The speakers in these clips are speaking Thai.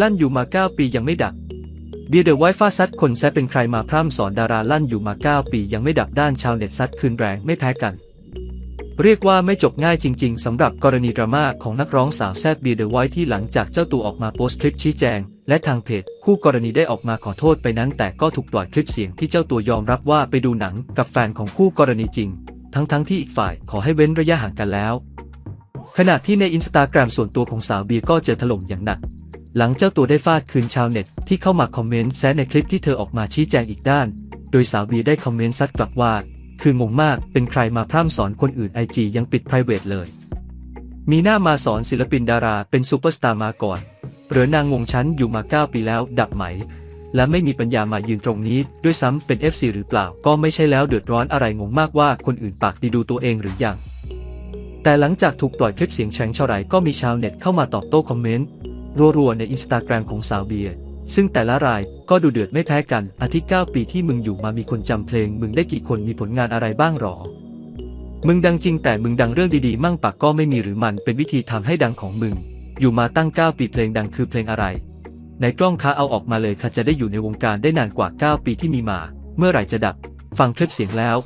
ลั่นอยู่มา 9 ปียังไม่ดับเบียร์เดอะไวท์ฟาซัดคนแซเป็นใครมาพร่ำสอนดาราลั่นอยู่มา 9 ปียังไม่ดับด้านชาวเน็ตซัดคืนแรงไม่แพ้กัน เรียกว่าไม่จบง่ายจริง ๆสำหรับกรณีดราม่าของนักร้องสาวแซดเบียร์เดอะไวท์ที่หลังจากเจ้าตัวออกมาโพสต์คลิปชี้แจง และทางเพจ คู่กรณีได้ออกมาขอโทษไปนั้น แต่ก็ถูกปล่อยคลิปเสียงที่เจ้าตัวยอมรับว่าไปดูหนังกับแฟนของคู่กรณีจริง ทั้งๆที่อีกฝ่ายขอให้เว้นระยะห่างกันแล้ว ขณะที่ในอินสตาแกรมส่วนตัวของสาวเบียร์ก็เจอถล่มอย่างหนัก หลังเจ้าตัวได้ฟาดคืนชาวเน็ตที่เข้ามาคอมเมนต์แซะในคลิปที่เธอออกมาชี้แจงอีกด้าน โดยสาวบีได้คอมเมนต์ซัดกลับว่า คืองงมากเป็นใครมาพร่ำสอนคนอื่นไอจียังปิด p r i v a t เลย มีหน้ามาสอนศิลปินดาราเป็นซูเปอร์สตาร์มาก่อนหรือนางงงชั้นอยู่มา 9 ปีแล้วดับไหม และไม่มีปัญญามายืนตรงนี้ ด้วยซ้ำเป็น FC หรือเปล่าก็ไม่ใช่แล้วเดือดร้อนอะไรงงมากว่าคนอื่นปากดีดูตัวเองหรือยังแต่หลังจากถูกปล่อยคลิปเสียงแฉงเฉาไรก็มีชาวเน็ตเข้ามาตอบโต้คอมเมนต์ รัวๆในอินสตาแกรมของสาวเบียร์ซึ่งแต่ละรายก็ดูเดือดไม่แพ้กันอาทิตย์9ปีที่มึงอยู่มามีคนจำเพลง มึงได้กี่คนมีผลงานอะไรบ้างหรอ มึงดังจริงแต่มึงดังเรื่องดีๆ มั่งปากก็ไม่มีหรือมันเป็นวิธีทำให้ดังของมึง อยู่มาตั้ง 9 ปีเพลงดังคือเพลงอะไร ในกล้องค้าเอาออกมาเลยค่ะจะได้อยู่ในวงการได้นานกว่า 9 ปีที่มีมา เมื่อไหร่จะดับ ฟังคลิปเสียงแล้ว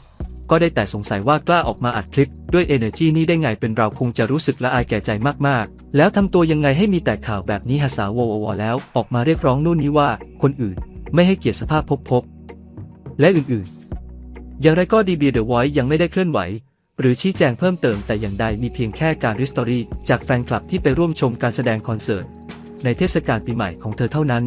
ก็ได้แต่สงสัยว่ากล้าออกมาอัดคลิป ด้วย energy นี่ได้ไงเป็นเราคงจะรู้สึกละอายแก่ใจมากๆ แล้วทำตัวยังไงให้มีแต่ข่าวแบบนี้ฮะสาวววแล้ว ออกมาเรียกร้องนู่นนี้ว่า คนอื่น ไม่ให้เกียรติสภาพพบพบและอื่นๆ อย่างไรก็ดีเบียเดอะไวท์ยังไม่ได้เคลื่อนไหว หรือชี้แจงเพิ่มเติมแต่อย่างใดมีเพียงแค่การริสตอรี่จากแฟนคลับที่ไปร่วมชมการแสดงคอนเสิร์ตในเทศกาลปีใหม่ของเธอเท่านั้น